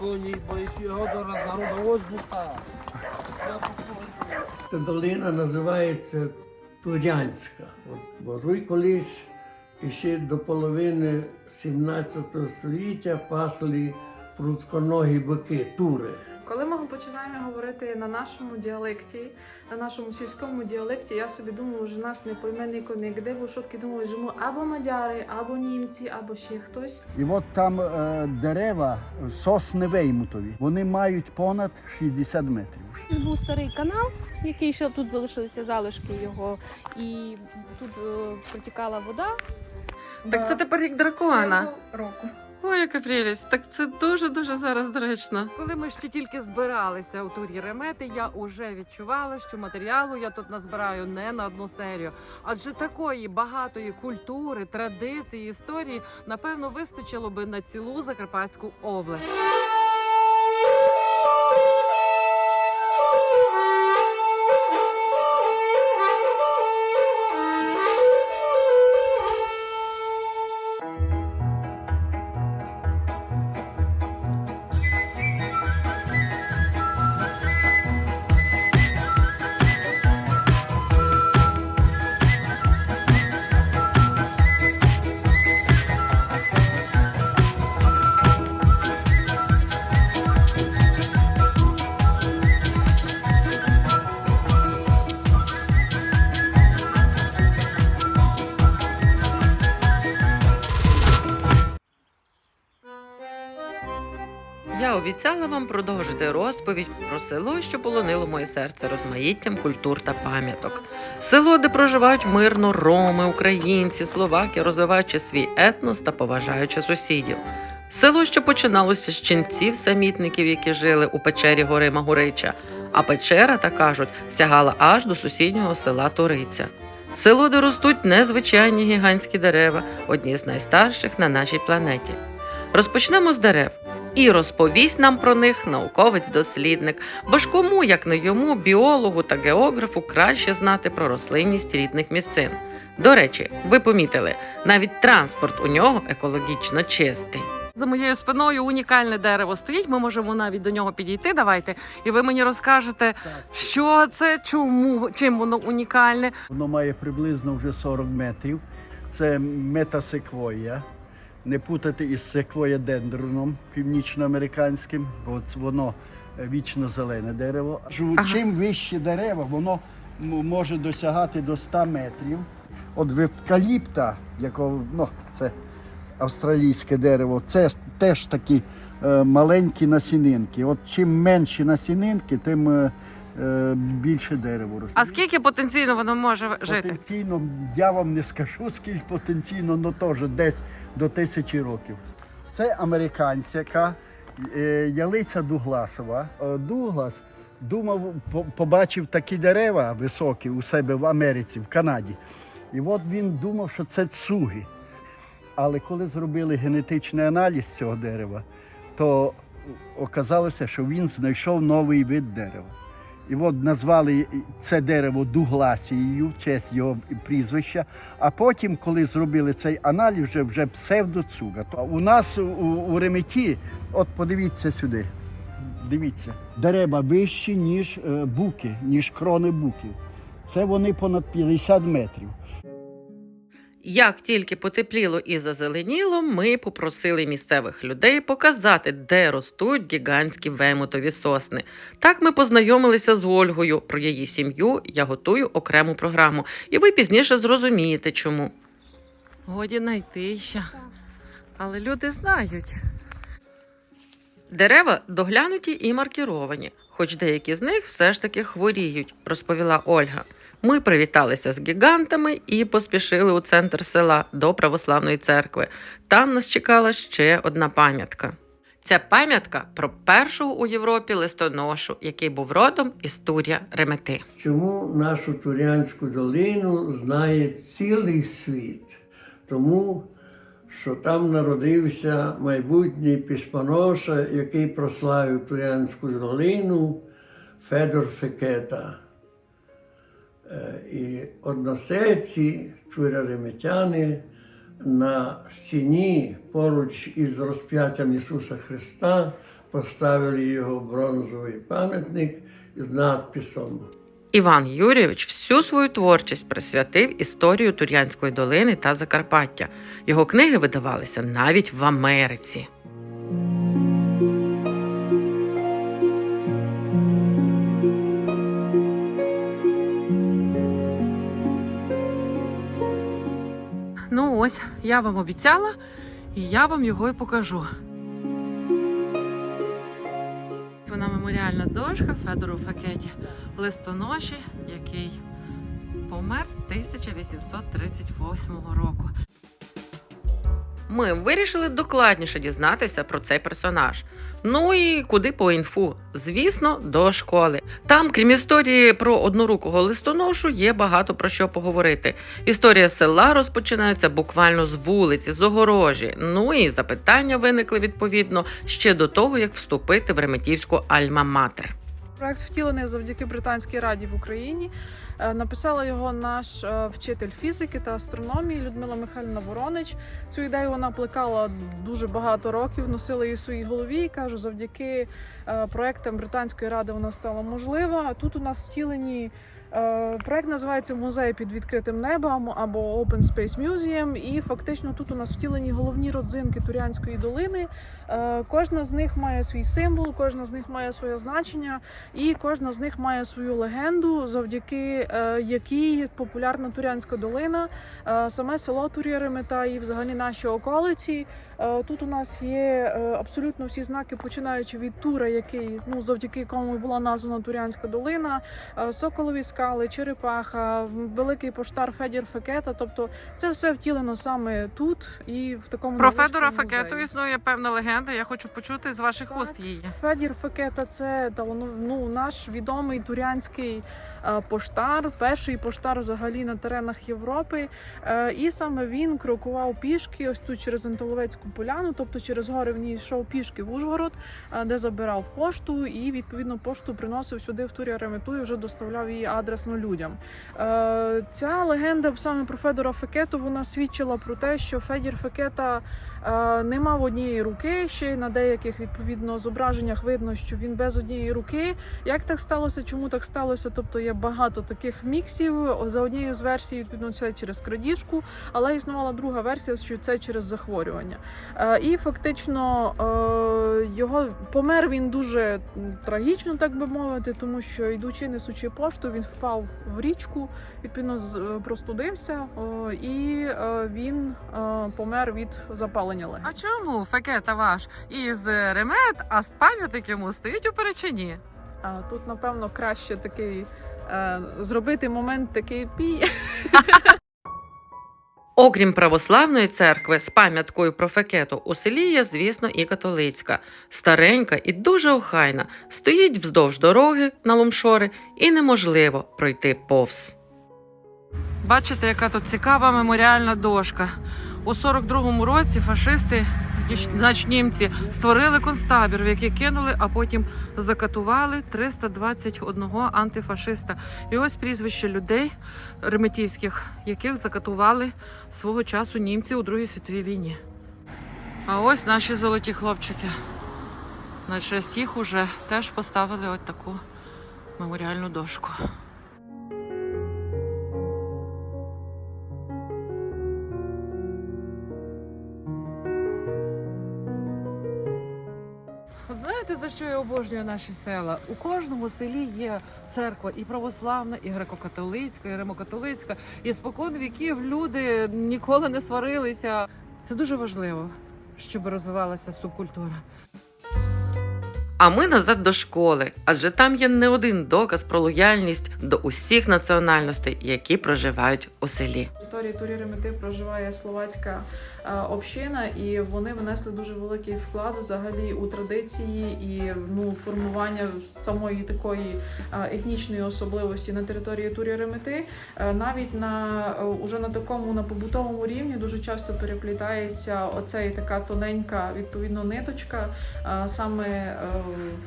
коні, бо ще його. Я покажу. Ця долина називається Турянська. Бо Руй колись ще до половини 17 століття пасли прудконогі бики, тури. Говорити на нашому діалекті, на нашому сільському діалекті, я собі думаю, що нас не пойме ніхто нігде, бо шотки думали, що ми або мадяри, або німці, або ще хтось. І от там е, дерева сосни веймутові. Вони мають понад 60 метрів. Був старий канал, який ще тут залишилися залишки його, і тут е, протікала вода. Так це тепер як дракона. року. Ой, яка прелість. Так це дуже дуже зараз доречно. Коли ми ще тільки збиралися у турі ремети, я уже відчувала, що матеріалу я тут назбираю не на одну серію. Адже такої багатої культури, традиції, історії напевно вистачило би на цілу Закарпатську область. Обіцяла вам продовжити розповідь про село, що полонило моє серце розмаїттям культур та пам'яток. Село, де проживають мирно роми, українці, словаки, розвиваючи свій етнос та поважаючи сусідів. Село, що починалося з ченців самітників, які жили у печері гори Магурича, а печера, так кажуть, сягала аж до сусіднього села Туриця. Село, де ростуть незвичайні гігантські дерева, одні з найстарших на нашій планеті. Розпочнемо з дерев. І розповість нам про них науковець-дослідник, бо ж кому, як не йому, біологу та географу, краще знати про рослинність рідних місцин. До речі, ви помітили, навіть транспорт у нього екологічно чистий. За моєю спиною унікальне дерево стоїть. Ми можемо навіть до нього підійти. Давайте, і ви мені розкажете, що це, чому, чим воно унікальне. Воно має приблизно вже 40 метрів. Це метасеквоя. Не путати із секвоя-дендроном північноамериканським, бо воно е, вічно зелене дерево. Ага. Чим вище дерево, воно може досягати до 100 метрів. От евкаліпта, якого ну, це австралійське дерево, це теж такі е, маленькі насінинки. От чим менші насінинки, тим е, е, більше дерево росте. А скільки потенційно воно може жити? Потенційно, я вам не скажу, скільки потенційно, але теж десь до тисячі років. Це американська е, ялиця Дугласова. Е, Дуглас думав, по- побачив такі дерева високі у себе в Америці, в Канаді. І от він думав, що це цуги. Але коли зробили генетичний аналіз цього дерева, то оказалося, що він знайшов новий вид дерева. І от назвали це дерево Дугласією в честь його прізвища. А потім, коли зробили цей аналіз, вже, вже псевдоцуга. У нас у, у Реметі, от подивіться сюди. Дивіться, дерева вищі, ніж е, буки, ніж крони буків. Це вони понад 50 метрів. Як тільки потепліло і зазеленіло, ми попросили місцевих людей показати, де ростуть гігантські вемотові сосни. Так ми познайомилися з Ольгою. Про її сім'ю я готую окрему програму, і ви пізніше зрозумієте, чому. Годі знайти Але люди знають. Дерева доглянуті і маркіровані, хоч деякі з них все ж таки хворіють, розповіла Ольга. Ми привіталися з гігантами і поспішили у центр села до православної церкви. Там нас чекала ще одна пам'ятка. Ця пам'ятка про першого у Європі листоношу, який був родом із Туря Ремети. Чому нашу Турянську долину знає цілий світ? Тому що там народився майбутній піспаноша, який прославив Турянську долину Федор Фекета. Е, І односельці, твирареметяни, на стіні поруч із розп'яттям Ісуса Христа поставили його бронзовий пам'ятник з надписом Іван Юрійович всю свою творчість присвятив історію Тур'янської долини та Закарпаття. Його книги видавалися навіть в Америці. Ну ось, я вам обіцяла, і я вам його і покажу. Вона меморіальна дошка Федору Факеті листоноші, який помер 1838 року. Ми вирішили докладніше дізнатися про цей персонаж. Ну і куди по інфу? Звісно, до школи. Там, крім історії про однорукого листоношу, є багато про що поговорити. Історія села розпочинається буквально з вулиці, з огорожі. Ну і запитання виникли відповідно ще до того, як вступити в Реметівську Альма-Матер. Проект втілений завдяки Британській раді в Україні. Е, Написала його наш е, вчитель фізики та астрономії Людмила Михайлівна Воронич. Цю ідею вона плекала дуже багато років, носила її в своїй голові. І кажу, завдяки е, проектам Британської ради вона стала можлива. А тут у нас втілені. Е, Проект називається Музей під відкритим небом або Open Space Museum. І фактично тут у нас втілені головні родзинки Турянської долини. Е, Кожна з них має свій символ, кожна з них має своє значення. І кожна з них має свою легенду, завдяки е, якій популярна Турянська долина, саме село Тур'яремета і взагалі наші околиці. Тут у нас є абсолютно всі знаки, починаючи від тура, який ну завдяки якому була названа Турянська долина, соколові скали, черепаха, великий поштар Федір Фекета. Тобто це все втілено саме тут і в такому Про Федора музеї. Факету існує певна легенда. Я хочу почути з ваших Так. уст її. Федір Фекета це талано- ну, наш відомий турянський е, поштар, перший поштар взагалі на теренах Європи. Е, і саме він крокував пішки ось тут через Антиловецьку поляну, тобто через гори він йшов пішки в Ужгород, е, де забирав пошту, і відповідно пошту приносив сюди в Туря Ремету і вже доставляв її адресно людям. Е, ця легенда саме про Федора Фекету вона свідчила про те, що Федір Фекета не мав однієї руки. Ще на деяких відповідно зображеннях видно, що він без однієї руки. Як так сталося? Чому так сталося? Тобто є багато таких міксів. За однією з версій, відповідно, це через крадіжку, але існувала друга версія, що це через захворювання. Е, і фактично е, його помер він дуже трагічно, так би мовити, тому що йдучи несучи пошту, він впав в річку, відповідно е, простудився, і е, він е, помер від запалення легень. А чому Факета ваш із ремет, а пам'ятник йому стоїть у перечині? А тут, напевно, краще такий е, зробити момент такий пій. Окрім православної церкви з пам'яткою про Фекету, у селі є, звісно, і католицька, старенька і дуже охайна. Стоїть вздовж дороги на ломшори, і неможливо пройти повз. Бачите, яка тут цікава меморіальна дошка. У 42-му році фашисти, значить німці, створили концтабір, в який кинули, а потім закатували 321 антифашиста. І ось прізвище людей реметівських, яких закатували свого часу німці у Другій світовій війні. А ось наші золоті хлопчики. На честь їх уже теж поставили от таку меморіальну дошку. Обожнюю наші села? У кожному селі є церква і православна, і греко-католицька, і римокатолицька. І спокон віків люди ніколи не сварилися. Це дуже важливо, щоб розвивалася субкультура. А ми назад до школи, адже там є не один доказ про лояльність до усіх національностей, які проживають у селі. Території Турі Ремети проживає словацька е, община, і вони внесли дуже великий вклад взагалі у традиції і ну формування самої такої е, етнічної особливості на території Турі Ремети. Е, Навіть на уже на такому на побутовому рівні дуже часто переплітається оцей така тоненька відповідно ниточка саме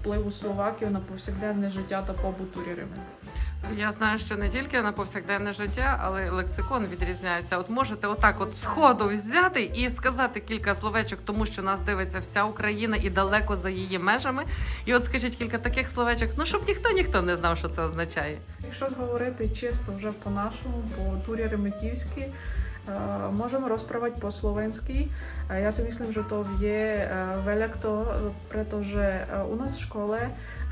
впливу словаків на повсякденне життя та побут Турі Ремети. Я знаю, що не тільки на повсякденне життя, але лексикон відрізняється. От можете отак, от сходу взяти і сказати кілька словечок, тому що нас дивиться вся Україна і далеко за її межами. І от скажіть кілька таких словечок, ну щоб ніхто ніхто не знав, що це означає. Якщо говорити чисто вже по-нашому, по турі реметівській, е, можемо розправити по-словенськи. Е, Ja si myslím, že to vie veľa kto, pretože u nás v škole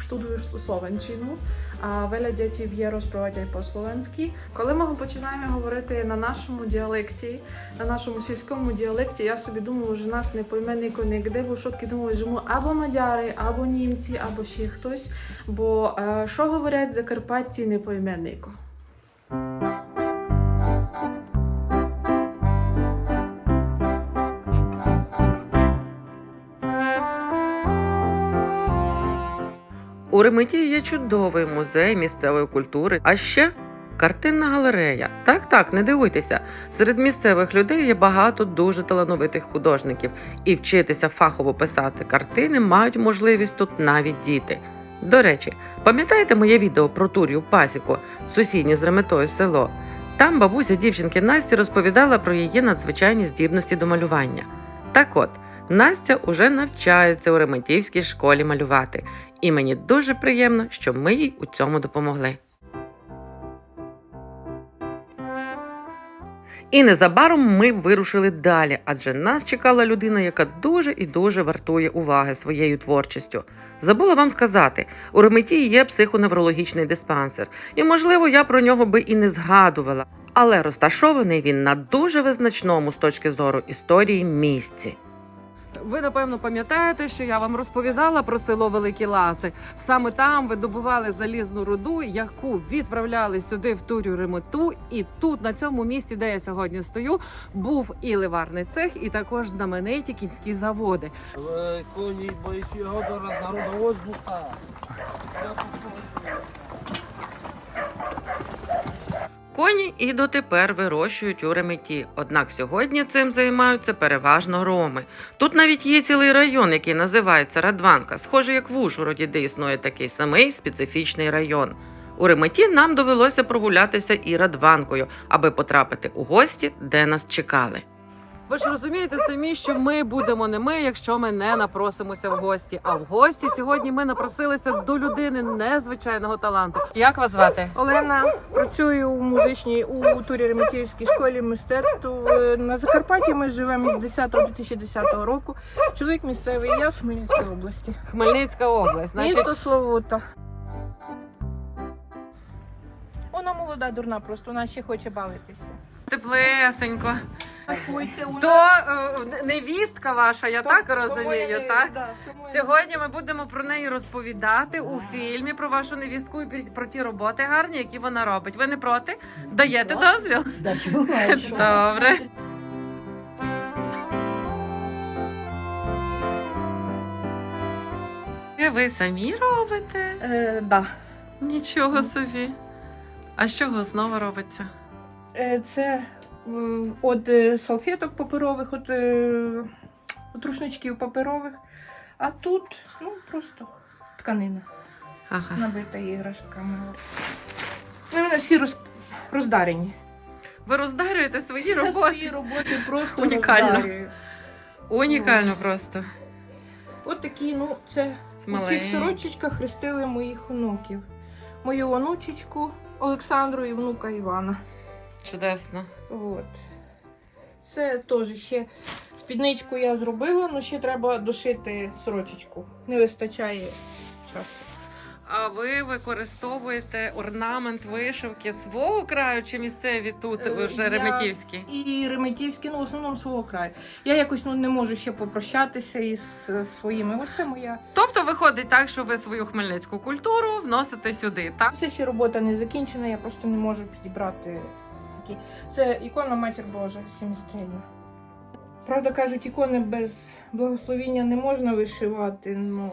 študують словенčinu а veľa detí vie розправати aj по словенськи. Коли ми починаємо говорити на нашому діалекті, на нашому сільському діалекті, я собі думаю, що нас не пойме ніхто нігде, бо шотки думали, що ми або мадяри, або німці, або ще хтось. Бо що говорять закарпатці, не пойме ніхто. У Реметі є чудовий музей місцевої культури, а ще картинна галерея. Так, так, не дивуйтеся. Серед місцевих людей є багато дуже талановитих художників, і вчитися фахово писати картини мають можливість тут навіть діти. До речі, пам'ятаєте моє відео про Турію Пасіку, сусіднє з Реметою село? Там бабуся дівчинки Насті розповідала про її надзвичайні здібності до малювання. Так от, Настя уже навчається у Реметівській школі малювати, і мені дуже приємно, що ми їй у цьому допомогли. І незабаром ми вирушили далі, адже нас чекала людина, яка дуже і дуже вартує уваги своєю творчістю. Забула вам сказати, у Реметії є психоневрологічний диспансер, і можливо я про нього би і не згадувала, але розташований він на дуже визначному з точки зору історії місці. Ви напевно пам'ятаєте, що я вам розповідала про село Великі Ласи. Саме там видобували залізну руду, яку відправляли сюди в турю ремоту. І тут, на цьому місці, де я сьогодні стою, був і ливарний цех, і також знамениті кінські заводи. Ale koní, bojíš jeho doraz Коні і дотепер вирощують у реметі. Однак сьогодні цим займаються переважно роми. Тут навіть є цілий район, який називається Радванка, схоже як в Ужгороді, де існує такий самий специфічний район. У реметі нам довелося прогулятися і Радванкою, аби потрапити у гості, де нас чекали. Ви ж розумієте самі, що ми будемо не ми, якщо ми не напросимося в гості. А в гості сьогодні ми напросилися до людини незвичайного таланту. Як вас звати? Олена працюю у музичній у турі Реметівській школі мистецтв. Е, На Закарпатті ми живемо із 10 2010 року. Чоловік місцевий, я з Хмельницької області. Хмельницька область. Значить, Місто Словута. Вона молода, дурна, просто вона ще хоче бавитися. Теплесенько. То е, невістка ваша, я так розумію, так? Сьогодні ми будемо про неї розповідати у фільмі про вашу невістку і пр- про ті роботи гарні, які вона робить. Ви не проти? Даєте дозвіл? Добре. І Ви самі робите? Е, да. Нічого собі. А з чого знову робиться? Е, Це від е, салфеток паперових, від, е, від рушничків паперових. А тут ну, просто тканина. Ага. набита іграшками. Ну, вони всі роз... роздарені. Ви роздарюєте свої Я роботи? свої роботи просто Унікально. роздарюю. Унікально просто. От такі, ну, це Це у цих сорочечках хрестили моїх онуків. Мою онучечку Олександру і внука Івана. Чудесно. От. Це теж ще спідничку я зробила, але ще треба дошити сорочечку. Не вистачає часу. А ви використовуєте орнамент вишивки свого краю чи місцеві тут Е, вже Реметівські? І Реметівські, ну в основному свого краю. Я якось ну, не можу ще попрощатися із е, своїми. Оце моя. Тобто виходить так, що ви свою хмельницьку культуру вносите сюди, так? Це ще робота не закінчена, я просто не можу підібрати такі. Це ікона Матір Божа сімістрільна. Правда, кажуть, ікони без благословіння не можна вишивати. Ну,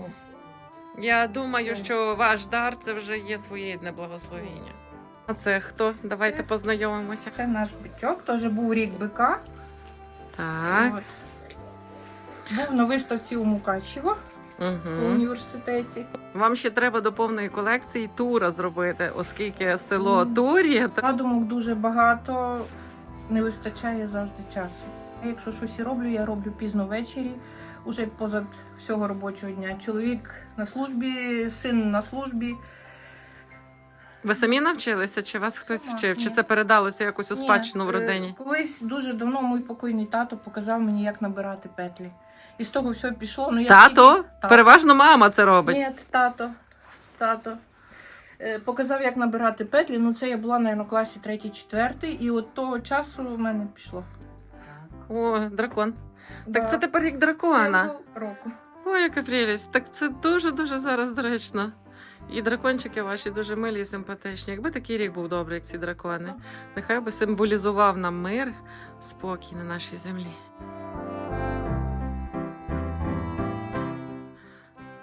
Я думаю, що ваш дар це вже є своєрідне благословіння. А це хто? Давайте Це- познайомимося. це наш бичок, теж був рік бика. Так. От. Був на виставці у Мукачево в Угу. університеті. Вам ще треба до повної колекції тура зробити, оскільки село Мгм. Тур'є. та- Задумок дуже багато, не вистачає завжди часу. Якщо щось і роблю, я роблю пізно ввечері, уже позад всього робочого дня. Чоловік на службі, син на службі. Ви самі навчилися, чи вас хтось Сама, вчив? Чи це передалося якось у Ні, спадщину в е, родині? Колись дуже давно мій покойний тато показав мені, як набирати петлі. І з того все пішло. Ну, я Тато? Так. Переважно мама це робить. Ні, тато. Тато. Е, Показав, як набирати петлі. Ну, це я була, мабуть, у класі 3-4, і от того часу в мене пішло. О, дракон. Да. Так це тепер як дракона. Символ року. Ой, яка прелість. Так це дуже-дуже зараз доречно. І дракончики ваші дуже милі і симпатичні. Якби такий рік був добрий, як ці дракони. Нехай би символізував нам мир, спокій на нашій землі.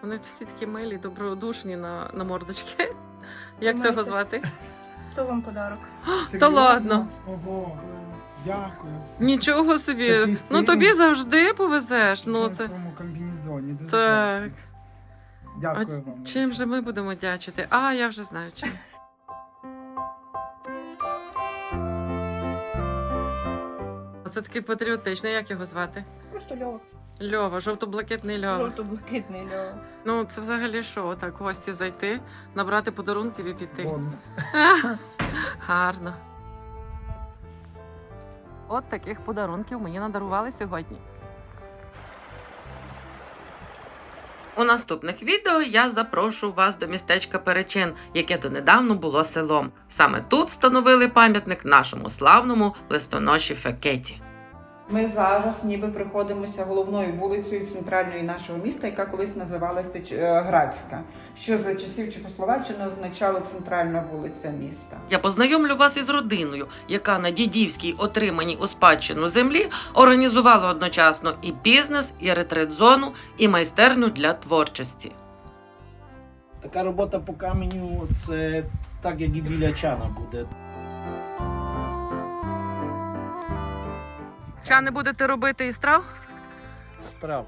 Вони всі такі милі, добродушні на, на мордочки. Як цього звати? То вам подарок. Та ладно. Ого, дякую. Нічого собі. Такий Ну тобі завжди повезеш. Ну, в це... цьому комбінезоні. Дуже Так. класно. Дякую А вам. Чим же ми будемо дячити? А, я вже знаю чим. Це такий патріотичний, як його звати? Просто Льова. Льова, жовто-блакитний Льова. Жовто-блакитний Льова. Ну, це взагалі що, так, гості зайти, набрати подарунків і піти. Бонус. Гарно. От таких подарунків мені надарували сьогодні. У наступних відео я запрошу вас до містечка Перечин, яке донедавна було селом. Саме тут встановили пам'ятник нашому славному листоноші Фекеті. Ми зараз ніби приходимося головною вулицею центральної нашого міста, яка колись називалася е, Градська, що за часів Чехословаччини означало центральна вулиця міста. Я познайомлю вас із родиною, яка на дідівській отриманій у спадщину землі організувала одночасно і бізнес, і ретрит-зону, і майстерню для творчості. Така робота по каменю це так, як і біля чана буде. Чани будете робити і страв? Страв.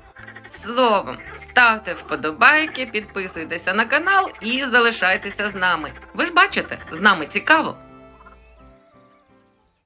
Словом, ставте вподобайки, підписуйтеся на канал і залишайтеся з нами. Ви ж бачите, з нами цікаво.